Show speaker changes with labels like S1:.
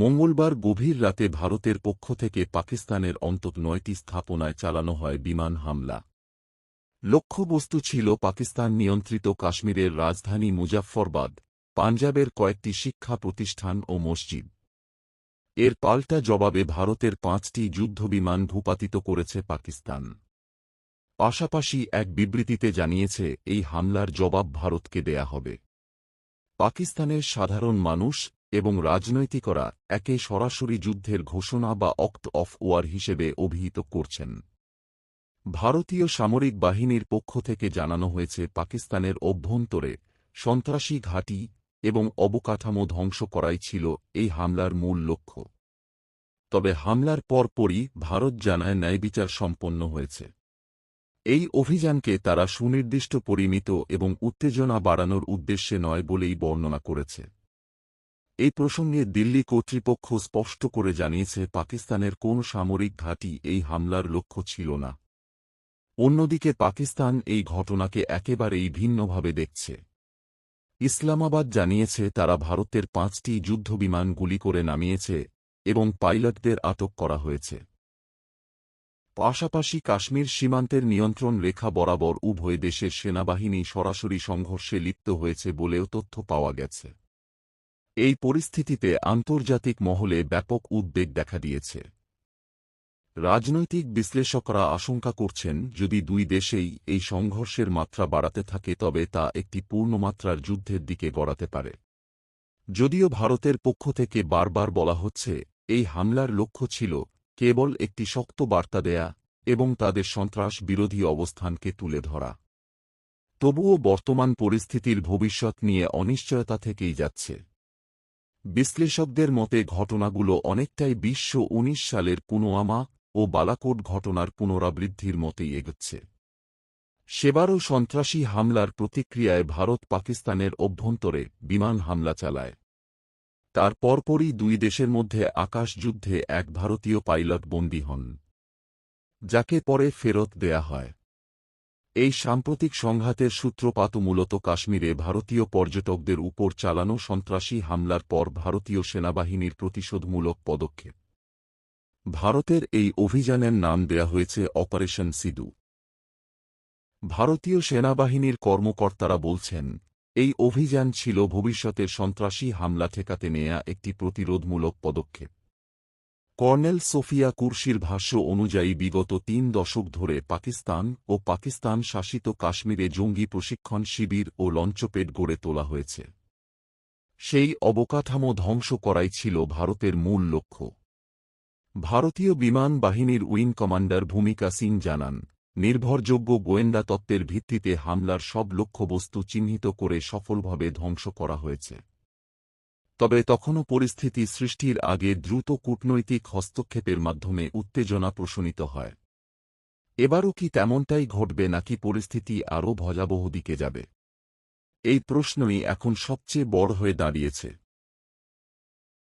S1: মঙ্গলবার গভীর রাতে ভারতের পক্ষ থেকে পাকিস্তানের অন্তত নয়টি স্থাপনায় চালানো হয় বিমান হামলা। লক্ষ্যবস্তু ছিল পাকিস্তান নিয়ন্ত্রিত কাশ্মীরের রাজধানী মুজাফফরবাদ, পাঞ্জাবের কয়েকটি শিক্ষা প্রতিষ্ঠান ও মসজিদ। এর পাল্টা জবাবে ভারতের পাঁচটি যুদ্ধবিমান ভূপাতিত করেছে পাকিস্তান। পাশাপাশি এক বিবৃতিতে জানিয়েছে, এই হামলার জবাব ভারতকে দেয়া হবে। পাকিস্তানের সাধারণ মানুষ এবং রাজনৈতিকরা একে সরাসরি যুদ্ধের ঘোষণা বা অক্ট অফ ওয়ার হিসেবে অভিহিত করছেন। ভারতীয় সামরিক বাহিনীর পক্ষ থেকে জানানো হয়েছে, পাকিস্তানের অভ্যন্তরে সন্ত্রাসী ঘাঁটি এবং অবকাঠামো ধ্বংস করাই ছিল এই হামলার মূল লক্ষ্য। তবে হামলার পরপরই ভারত জানায় ন্যায়বিচার সম্পন্ন হয়েছে। এই অভিযানকে তারা সুনির্দিষ্ট পরিমিত এবং উত্তেজনা বাড়ানোর উদ্দেশ্যে নয় বলেই বর্ণনা করেছে। এই প্রসঙ্গে দিল্লি কর্তৃপক্ষ স্পষ্ট করে জানিয়েছে, পাকিস্তানের কোন সামরিক ঘাঁটি এই হামলার লক্ষ্য ছিল না। অন্যদিকে পাকিস্তান এই ঘটনাকে একেবারেই ভিন্নভাবে দেখছে। ইসলামাবাদ জানিয়েছে, তারা ভারতের পাঁচটি যুদ্ধবিমান গুলি করে নামিয়েছে এবং পাইলটদের আটক করা হয়েছে। পাশাপাশি কাশ্মীর সীমান্তের নিয়ন্ত্রণ রেখা বরাবর উভয় দেশের সেনাবাহিনী সরাসরি সংঘর্ষে লিপ্ত হয়েছে বলেও তথ্য পাওয়া গেছে। এই পরিস্থিতিতে আন্তর্জাতিক মহলে ব্যাপক উদ্বেগ দেখা দিয়েছে। রাজনৈতিক বিশ্লেষকরা আশঙ্কা করছেন, যদি দুই দেশেই এই সংঘর্ষের মাত্রা বাড়াতে থাকে, তবে তা একটি পূর্ণমাত্রার যুদ্ধের দিকে গড়াতে পারে। যদিও ভারতের পক্ষ থেকে বারবার বলা হচ্ছে, এই হামলার লক্ষ্য ছিল কেবল একটি শক্ত বার্তা দেয়া এবং তাদের সন্ত্রাস বিরোধী অবস্থানকে তুলে ধরা। তবুও বর্তমান পরিস্থিতির ভবিষ্যৎ নিয়ে অনিশ্চয়তা থেকেই যাচ্ছে। বিশ্লেষকদের মতে, ঘটনাগুলো অনেকটাই বিশ্ব উনিশ সালের পুনোয়ামা ও বালাকোট ঘটনার পুনরাবৃদ্ধির মতেই এগোচ্ছে। সেবারও সন্ত্রাসী হামলার প্রতিক্রিয়ায় ভারত পাকিস্তানের অভ্যন্তরে বিমান হামলা চালায়। তার পরপরই দুই দেশের মধ্যে আকাশযুদ্ধে এক ভারতীয় পাইলট বন্দী হন, যাকে পরে ফেরত দেয়া হয়। এই সাম্প্রতিক সংঘাতের সূত্রপাত মূলত কাশ্মীরে ভারতীয় পর্যটকদের উপর চালানো সন্ত্রাসী হামলার পর ভারতীয় সেনাবাহিনীর প্রতিশোধমূলক পদক্ষেপ। ভারতের এই অভিযানের নাম দেয়া হয়েছে অপারেশন সিডু ভারতীয় সেনাবাহিনীর কর্মকর্তারা বলছেন, এই অভিযান ছিল ভবিষ্যতের সন্ত্রাসী হামলা ঠেকাতে নেয়া একটি প্রতিরোধমূলক পদক্ষেপ। কর্নেল সোফিয়া কুরশির ভাষ্য অনুযায়ী বিগত তিন দশক ধরে পাকিস্তান ও পাকিস্তান শাসিত কাশ্মীরে জঙ্গি প্রশিক্ষণ শিবির ও লঞ্চপেট গড়ে তোলা হয়েছে। সেই অবকাঠামো ধ্বংস করাই ছিল ভারতের মূল লক্ষ্য। ভারতীয় বিমান বাহিনীর উইং কমান্ডার ভূমিকা সিং জানান, নির্ভরযোগ্য গোয়েন্দা তত্ত্বের ভিত্তিতে হামলার সব লক্ষ্যবস্তু চিহ্নিত করে সফলভাবে ধ্বংস করা হয়েছে। তবে তখনও পরিস্থিতি সৃষ্টির আগে দ্রুত কূটনৈতিক হস্তক্ষেপের মাধ্যমে উত্তেজনা প্রশমিত হয়। এবারও কি তেমনটাই ঘটবে নাকি পরিস্থিতি আরও ভয়াবহ দিকে যাবে? এই প্রশ্নই এখন সবচেয়ে বড় হয়ে দাঁড়িয়েছে।